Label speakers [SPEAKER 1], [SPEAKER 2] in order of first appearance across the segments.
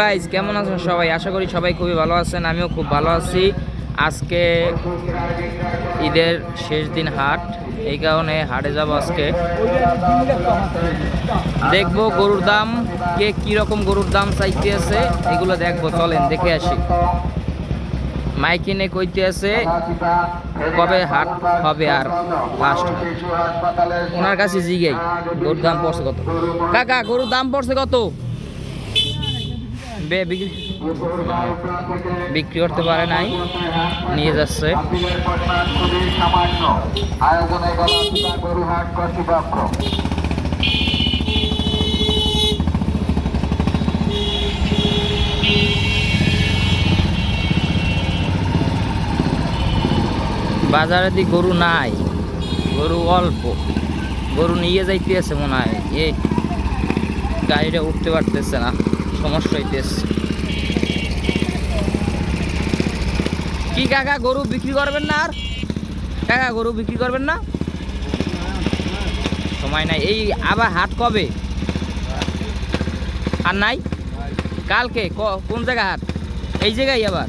[SPEAKER 1] Guys কেমন আছেন সবাই? আশা করি সবাই খুবই ভালো আছেন, আমিও খুব ভালো আছি। আজকে ঈদের শেষ দিন হাট, এই কারণে হাটে যাব আজকে। দেখব গরুর দাম, কে কীরকম গরুর দাম চাইতে আছে, এগুলো দেখব, চলেন, দেখে আসি। মাইকিনে কইতে আছে, কবে হাট হবে আর লাস্ট ওনার কাছে জিগাই, গরুর দাম পড়ছে কত? কাকা, গরুর দাম পড়ছে কত? বিক্রি করতে পারে নাই, নিয়ে যাচ্ছে। বাজারে দি গরু নাই, গরু অল্প। গরু নিয়ে যাইতে আছে মনে হয়। এ গাড়িটা উঠতে পারতেছে না। সমস্যা হইতেছে কি কাকা, গরু বিক্রি করবেন না আর? কাকা, গরু বিক্রি করবেন না? সময় নাই। এই আবার হাট কবে? আর নাই? কালকে? কোন জায়গা হাট? এই জায়গায় আবার?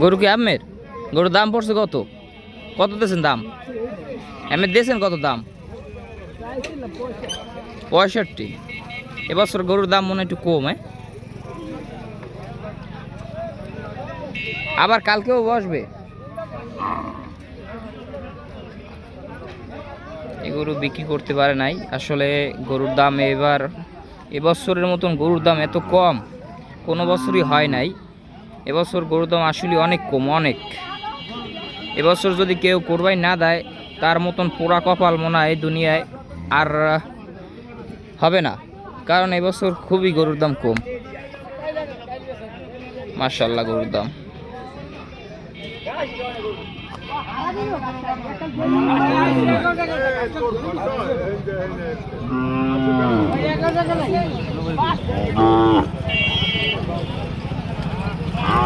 [SPEAKER 1] গরু কি আমের? গরুর দাম পড়ছে কত? কত দিয়েছেন দাম? এমের দিয়েছেন কত দাম? পঁয়ষট্টি। এবছর গরুর দাম মনে একটু কম হ্যাঁ? আবার কালকেও বসবে। এই গরু বিক্রি করতে পারে নাই। আসলে গরুর দাম এবার, এবছরের মতন গরুর দাম এত কম। কোনো বছরই হয় নাই। এবছর গরুর দাম আসলে অনেক কম, অনেক। এবছর যদি কেউ কোরবাই না দেয়, তার মতন পোড়া কপাল মনে হয় দুনিয়ায় আর হবে না। কারণ এবছর খুবই গরুর দাম কম। মার্শাল্লাহ গরুর দাম। อ๋อ